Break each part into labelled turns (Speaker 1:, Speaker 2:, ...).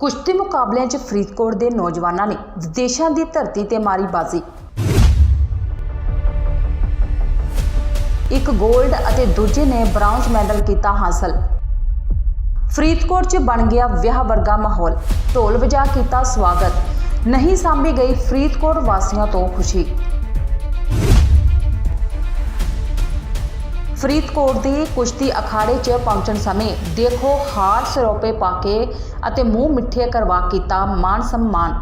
Speaker 1: ਕੁਸ਼ਤੀ ਮੁਕਾਬਲਿਆਂ 'ਚ ਫਰੀਦਕੋਟ ਦੇ ਨੌਜਵਾਨਾਂ ਨੇ ਵਿਦੇਸ਼ਾਂ ਦੀ ਧਰਤੀ ਤੇ ਮਾਰੀ ਬਾਜ਼ੀ। ਇੱਕ 골ਡ ਅਤੇ ਦੂਜੇ ਨੇ ਬ੍ਰਾਂਜ ਮੈਡਲ ਕੀਤਾ ਹਾਸਲ। ਫਰੀਦਕੋਟ 'ਚ ਬਣ ਗਿਆ ਵਿਆਹ ਵਰਗਾ ਮਾਹੌਲ। ਢੋਲ ਵਜਾ ਕੀਤਾ ਸਵਾਗਤ। ਨਹੀਂ ਸਾਂਭੀ ਗਈ ਫਰੀਦਕੋਟ ਵਾਸੀਆਂ ਤੋਂ ਖੁਸ਼ੀ। ਫਰੀਦਕੋਟ ਦੇ ਕੁਸ਼ਤੀ ਅਖਾੜੇ 'ਚ ਪਹੁੰਚਣ ਸਮੇਂ ਦੇਖੋ ਹਾਰ ਸਰੋਪੇ ਪਾ ਕੇ ਅਤੇ ਮੂੰਹ ਮਿੱਠੇ ਕਰਵਾ ਕੀਤਾ ਮਾਨ ਸਨਮਾਨ।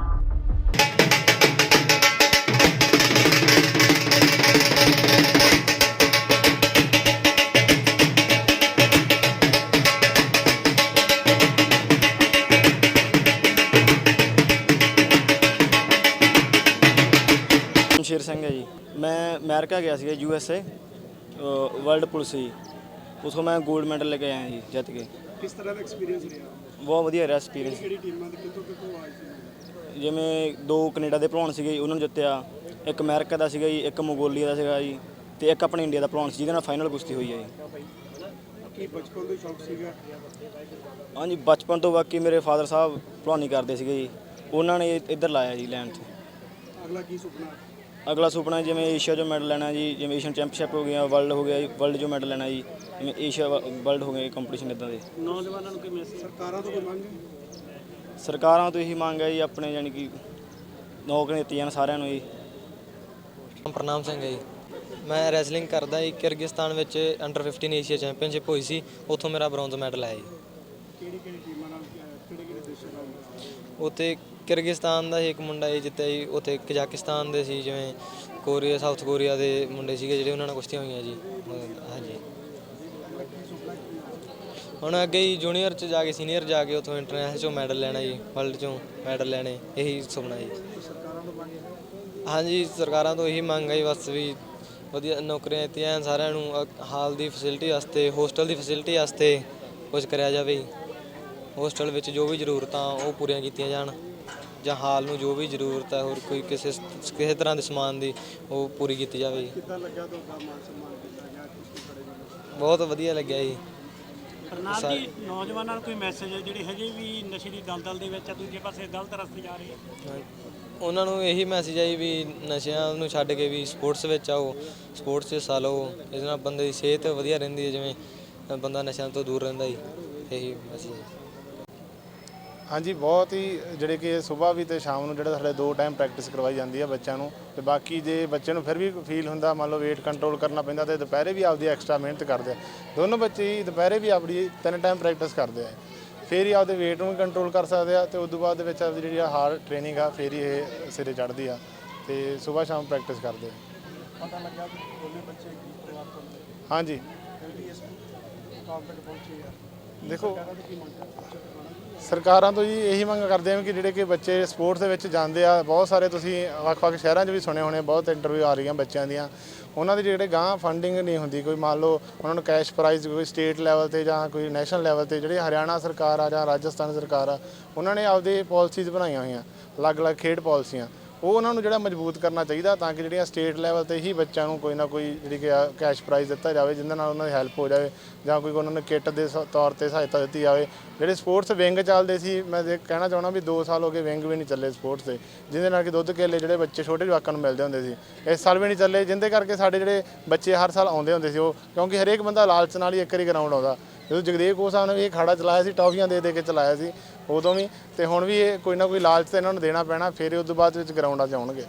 Speaker 2: ਸ਼ੇਰ ਸਿੰਘ ਹੈ ਜੀ। ਮੈਂ ਅਮਰੀਕਾ ਗਿਆ ਸੀਗਾ U S A. World police ਜੀ ਉਥੋਂ ਮੈਂ 골ਡ ਮੈਡਲ ਲੈ ਕੇ ਆਇਆ ਜੀ ਜਿੱਤ ਕੇ।
Speaker 3: ਕਿਸ ਤਰ੍ਹਾਂ ਦਾ ਐਕਸਪੀਰੀਅੰਸ ਰਿਹਾ?
Speaker 2: ਬਹੁਤ ਵਧੀਆ ਰਿਹਾ ਐਕਸਪੀਰੀਅੰਸ
Speaker 3: ਕਿਹੜੀ ਟੀਮਾਂ ਦੇ ਕਿੱਥੋਂ ਕਿੱਥੋਂ ਆਏ ਸੀ?
Speaker 2: ਜਿਵੇਂ ਦੋ ਕੈਨੇਡਾ ਦੇ ਭਲਵਾਨ ਸੀਗੇ ਜੀ, ਉਹਨਾਂ ਨੂੰ ਜਿੱਤਿਆ। ਇੱਕ ਅਮਰੀਕਾ ਦਾ ਸੀਗਾ ਜੀ ਇੱਕ ਮੰਗੋਲੀਆ ਦਾ ਸੀਗਾ ਜੀ ਤੇ ਇੱਕ ਆਪਣੇ ਇੰਡੀਆ ਦਾ ਭਲਵਾਨ ਸੀ ਜਿਹਦੇ ਨਾਲ ਫਾਈਨਲ ਕੁਸ਼ਤੀ ਹੋਈ ਹੈ ਜੀ।
Speaker 3: ਕੀ ਬਚਪਨ ਤੋਂ ਸ਼ੌਕ ਸੀਗਾ?
Speaker 2: ਹਾਂਜੀ ਬਚਪਨ ਤੋਂ ਬਾਕੀ ਮੇਰੇ ਫਾਦਰ ਸਾਹਿਬ ਭਲਵਾਨੀ ਕਰਦੇ ਸੀਗੇ ਜੀ। ਉਹਨਾਂ ਨੇ ਇੱਧਰ ਲਾਇਆ ਜੀ ਲੈਣ 'ਚ
Speaker 3: ਅਗਲਾ ਕੀ ਸੁਪਨਾ?
Speaker 2: ਅਗਲਾ ਸੁਪਨਾ ਜਿਵੇਂ ਏਸ਼ੀਆ 'ਚੋਂ ਮੈਡਲ ਲੈਣਾ ਜੀ ਜਿਵੇਂ ਏਸ਼ੀਅਨ ਚੈਂਪੀਅਨਸ਼ਿਪ ਹੋ ਗਿਆ ਵਰਲਡ ਹੋ ਗਿਆ ਜੀ ਵਰਲਡ 'ਚੋਂ ਮੈਡਲ ਲੈਣਾ ਜੀ ਜਿਵੇਂ ਏਸ਼ੀਆ ਵਰਲਡ ਹੋ ਗਿਆ ਕੰਪੀਟੀਸ਼ਨ ਇਦਾਂ ਦੇ।
Speaker 3: ਨੌਜਵਾਨਾਂ ਨੂੰ ਕੋਈ ਮੈਸੇਜ ਸਰਕਾਰਾਂ ਤੋਂ ਕੋਈ ਮੰਗ ਹੈ?
Speaker 2: ਸਰਕਾਰਾਂ ਤੋਂ ਇਹੀ ਮੰਗ ਹੈ ਜੀ ਆਪਣੇ ਯਾਨੀ ਕਿ ਨੌਕਰੀਆਂ ਦਿੱਤੀਆਂ ਜਾਣ ਸਾਰਿਆਂ ਨੂੰ ਜੀ।
Speaker 4: ਪ੍ਰਨਾਮ ਸਿੰਘ ਹੈ ਜੀ। ਮੈਂ ਰੈਸਲਿੰਗ ਕਰਦਾ ਜੀ ਕਿਰਗਿਸਤਾਨ ਵਿੱਚ ਅੰਡਰ 15 ਏਸ਼ੀਆ ਚੈਂਪੀਅਨਸ਼ਿਪ ਹੋਈ ਸੀ ਉੱਥੋਂ ਮੇਰਾ ਬ੍ਰੌਂਜ਼ ਮੈਡਲ ਆਇਆ ਜੀ।
Speaker 3: ਕਿਹੜੀ ਕਿਹੜੀ
Speaker 4: ਉੱਥੇ ਕਿਰਗਿਸਤਾਨ ਦਾ ਹੀ ਇੱਕ ਮੁੰਡਾ ਜੀ ਜਿੱਤਿਆ ਜੀ ਉੱਥੇ ਕਜ਼ਾਕਿਸਤਾਨ ਦੇ ਸੀ, ਜਿਵੇਂ ਕੋਰੀਆ, ਸਾਊਥ ਕੋਰੀਆ ਦੇ ਮੁੰਡੇ ਸੀਗੇ ਜਿਹੜੇ ਉਹਨਾਂ ਨਾਲ ਕੁਸ਼ਤੀਆਂ ਹੋਈਆਂ ਜੀ। ਹਾਂਜੀ। ਹੁਣ ਅੱਗੇ ਹੀ ਜੂਨੀਅਰ ਚ ਜਾ ਕੇ, ਸੀਨੀਅਰ ਜਾ ਕੇ ਉੱਥੋਂ ਇੰਟਰਨੈਸ਼ਨਲ ਚੋਂ ਮੈਡਲ ਲੈਣਾ ਜੀ ਵਰਲਡ ਚੋਂ ਮੈਡਲ ਲੈਣੇ, ਇਹੀ ਸੁਪਨਾ ਜੀ। ਹਾਂਜੀ, ਸਰਕਾਰਾਂ ਤੋਂ ਇਹੀ ਮੰਗ ਹੈ ਜੀ, ਬਸ ਵੀ ਵਧੀਆ ਨੌਕਰੀਆਂ ਦਿੱਤੀਆਂ ਸਾਰਿਆਂ ਨੂੰ ਹਾਲ ਦੀ ਫੈਸਿਲਿਟੀ ਵਾਸਤੇ ਹੋਸਟਲ ਦੀ ਫੈਸਿਲਿਟੀ ਵਾਸਤੇ ਕੁਝ ਕਰਿਆ ਜਾਵੇ। ਹੋਸਟਲ ਵਿੱਚ ਜੋ ਵੀ ਜ਼ਰੂਰਤਾਂ ਉਹ ਪੂਰੀਆਂ ਕੀਤੀਆਂ ਜਾਣ ਜਾਂ ਹਾਲ ਨੂੰ ਜੋ ਵੀ ਜ਼ਰੂਰਤ ਹੈ ਹੋਰ ਕੋਈ ਕਿਸੇ ਕਿਸੇ ਤਰ੍ਹਾਂ ਦੇ ਸਮਾਨ ਦੀ ਉਹ ਪੂਰੀ ਕੀਤੀ ਜਾਵੇ ਜੀ।
Speaker 3: ਕਿੱਦਾਂ ਲੱਗਾ ਤੁਹਾਡਾ ਮਾਨ ਸਨਮਾਨ ਕੀਤਾ ਗਿਆ? ਕੁਸ਼ਤੀ ਖੜੇ ਹੋਏ
Speaker 4: ਬਹੁਤ ਵਧੀਆ ਲੱਗਿਆ ਜੀ।
Speaker 5: ਪ੍ਰਨਾਮ ਜੀ ਨੌਜਵਾਨਾਂ ਨੂੰ ਕੋਈ ਮੈਸੇਜ ਹੈ ਜਿਹੜੇ ਹਜੇ ਵੀ ਨਸ਼ੇ ਦੀ ਦਲਦਲ ਦੇ ਵਿੱਚ ਆ ਦੂਜੇ ਪਾਸੇ ਗਲਤ ਰਸਤੇ ਜਾ ਰਹੇ ਆ?
Speaker 4: ਉਹਨਾਂ ਨੂੰ ਇਹੀ ਮੈਸੇਜ ਆਈ ਵੀ ਨਸ਼ਿਆਂ ਨੂੰ ਛੱਡ ਕੇ ਵੀ ਸਪੋਰਟਸ ਵਿੱਚ ਆਓ ਸਪੋਰਟਸ 'ਚ ਹਿੱਸਾ ਲਓ ਇਸ ਨਾਲ ਬੰਦੇ ਦੀ ਸਿਹਤ ਵਧੀਆ ਰਹਿੰਦੀ ਹੈ ਜਿਵੇਂ ਬੰਦਾ ਨਸ਼ਿਆਂ ਤੋਂ ਦੂਰ ਰਹਿੰਦਾ ਜੀ ਇਹੀ ਮੈਸੇਜ ਹੈ।
Speaker 6: ਹਾਂਜੀ ਬਹੁਤ ਹੀ ਜਿਹੜੇ ਕਿ ਸਵੇਰ ਵੀ ਤੇ ਸ਼ਾਮ ਨੂੰ ਜਿਹੜਾ ਸਾਡੇ ਦੋ ਟਾਈਮ ਪ੍ਰੈਕਟਿਸ ਕਰਵਾਈ ਜਾਂਦੀ ਹੈ ਬੱਚਿਆਂ ਨੂੰ ਤੇ ਬਾਕੀ ਜੇ ਬੱਚੇ ਨੂੰ ਫਿਰ ਵੀ ਫੀਲ ਹੁੰਦਾ ਮੰਨ ਲਓ weight ਕੰਟਰੋਲ ਕਰਨਾ ਪੈਂਦਾ ਤੇ ਦੁਪਹਿਰੇ ਵੀ ਆਪਦੀ ਐਕਸਟਰਾ ਮਿਹਨਤ ਕਰਦੇ ਆ। ਦੋਨੋਂ ਬੱਚੇ ਹੀ ਦੁਪਹਿਰੇ ਵੀ ਆਪਣੀ ਤਿੰਨ ਟਾਈਮ ਪ੍ਰੈਕਟਿਸ ਕਰਦੇ ਆ। ਫਿਰ ਹੀ ਆਪਦੇ weight ਨੂੰ ਕੰਟਰੋਲ ਕਰ ਸਕਦੇ ਆ ਤੇ ਉਸ ਤੋਂ ਬਾਅਦ ਦੇ ਵਿੱਚ ਆਪਦੀ ਜਿਹੜੀ ਆ ਹਾਰਡ ਟ੍ਰੇਨਿੰਗ ਆ ਫਿਰ ਹੀ ਇਹ ਸਿਰੇ ਚੜ੍ਹਦੀ ਆ ਤੇ ਸਵੇਰ ਸ਼ਾਮ ਪ੍ਰੈਕਟਿਸ ਕਰਦੇ ਆ।
Speaker 3: ਪਤਾ ਲੱਗਾ ਕਿ ਦੋਨੇ ਬੱਚੇ ਕੀ ਪਰਿਵਾਰ ਤੋਂ ਨੇ?
Speaker 6: ਹਾਂਜੀ।
Speaker 3: ਪਹੁੰਚੇ ਆ।
Speaker 6: ਦੇਖੋ,
Speaker 3: ਸਰਕਾਰਾਂ ਤੋਂ ਕੀ ਮੰਗ
Speaker 6: ਸਰਕਾਰਾਂ ਤੋਂ ਜੀ ਇਹੀ ਮੰਗ ਕਰਦੇ ਹਾਂ ਕਿ ਜਿਹੜੇ ਕਿ ਬੱਚੇ ਸਪੋਰਟਸ ਦੇ ਵਿੱਚ ਜਾਂਦੇ ਆ, ਬਹੁਤ ਸਾਰੇ ਤੁਸੀਂ ਵੱਖ-ਵੱਖ ਸ਼ਹਿਰਾਂ 'ਚ ਵੀ ਸੁਣੇ ਹੋਣੇ, ਬਹੁਤ ਇੰਟਰਵਿਊ ਆ ਰਹੀਆਂ ਬੱਚਿਆਂ ਦੀਆਂ। ਉਹਨਾਂ ਦੇ ਜਿਹੜੇ ਗਾਂ ਫੰਡਿੰਗ ਨਹੀਂ ਹੁੰਦੀ, ਕੋਈ ਮੰਨ ਲਓ ਉਹਨਾਂ ਨੂੰ ਕੈਸ਼ ਪ੍ਰਾਈਜ਼ ਕੋਈ ਸਟੇਟ ਲੈਵਲ ਤੇ ਜਾਂ ਕੋਈ ਨੈਸ਼ਨਲ ਲੈਵਲ ਤੇ ਜਿਹੜੇ ਹਰਿਆਣਾ ਸਰਕਾਰ ਆ ਜਾਂ ਰਾਜਸਥਾਨ ਸਰਕਾਰ ਆ, ਉਹਨਾਂ ਨੇ ਆਪਦੇ ਪਾਲਿਸੀਜ਼ ਬਣਾਈਆਂ ਹੋਈਆਂ, ਅਲੱਗ-ਅਲੱਗ ਖੇਡ ਪਾਲਿਸੀਆਂ ਉਹ ਉਹਨਾਂ ਨੂੰ ਜਿਹੜਾ ਮਜ਼ਬੂਤ ਕਰਨਾ ਚਾਹੀਦਾ ਤਾਂ ਕਿ ਜਿਹੜੀਆਂ ਸਟੇਟ ਲੈਵਲ ਤੇ ਹੀ ਬੱਚਿਆਂ ਨੂੰ ਕੋਈ ਨਾ ਕੋਈ ਜਿਹੜੀ ਕਿ ਕੈਸ਼ ਪ੍ਰਾਈਜ਼ ਦਿੱਤਾ ਜਾਵੇ, ਜਿੰਦੇ ਨਾਲ ਉਹਨਾਂ ਦੀ ਹੈਲਪ ਹੋ ਜਾਵੇ ਜਾਂ ਕੋਈ ਉਹਨਾਂ ਨੂੰ ਕਿੱਟ ਦੇ ਸ- ਤੌਰ ਤੇ ਸਹਾਇਤਾ ਦਿੱਤੀ ਜਾਵੇ। ਜਿਹੜੇ ਸਪੋਰਟਸ ਵਿੰਗ ਚੱਲਦੇ ਸੀ, ਮੈਂ ਦੇਖ ਕਹਿਣਾ ਚਾਹਣਾ ਵੀ 2 ਸਾਲ ਹੋ ਗਏ ਵਿੰਗ ਵੀ ਨਹੀਂ ਚੱਲੇ ਸਪੋਰਟਸ ਦੇ ਜਿਹਦੇ ਨਾਲ ਕਿ ਦੁੱਧ ਕੇਲੇ ਜਿਹੜੇ ਬੱਚੇ ਛੋਟੇ ਜਵਾਕਾਂ ਨੂੰ ਮਿਲਦੇ ਹੁੰਦੇ ਸੀ, ਇਸ ਸਾਲ ਵੀ ਨਹੀਂ ਚੱਲੇ, ਜਿੰਦੇ ਕਰਕੇ ਸਾਡੇ ਜਿਹੜੇ ਬੱਚੇ ਹਰ ਸਾਲ ਆਉਂਦੇ ਹੁੰਦੇ ਸੀ ਉਹ, ਕਿਉਂਕਿ ਹਰੇਕ ਬੰਦਾ ਲਾਲਚ ਨਾਲ ਹੀ ਇੱਕ ਵਾਰੀ ਗਰਾਊਂਡ ਆਉਂਦਾ। ਜਦੋਂ ਜਗਦੇਵ ਕੋਹ ਸਾਹਿਬ ਨੇ ਵੀ ਇਹ ਖਾੜਾ ਚਲਾਇਆ ਸੀ, ਟੌਫੀਆਂ ਦੇ ਦੇ ਕੇ ਚਲਾਇਆ ਸੀ, ਉਦੋਂ ਵੀ, ਤੇ ਹੁਣ ਵੀ ਇਹ ਕੋਈ ਨਾ ਕੋਈ ਲਾਲਚ ਤਾਂ ਇਹਨਾਂ ਨੂੰ ਦੇਣਾ ਪੈਣਾ, ਫਿਰ ਉਸ ਤੋਂ ਬਾਅਦ ਵਿੱਚ ਗਰਾਊਂਡਾਂ 'ਚ ਆਉਣਗੇ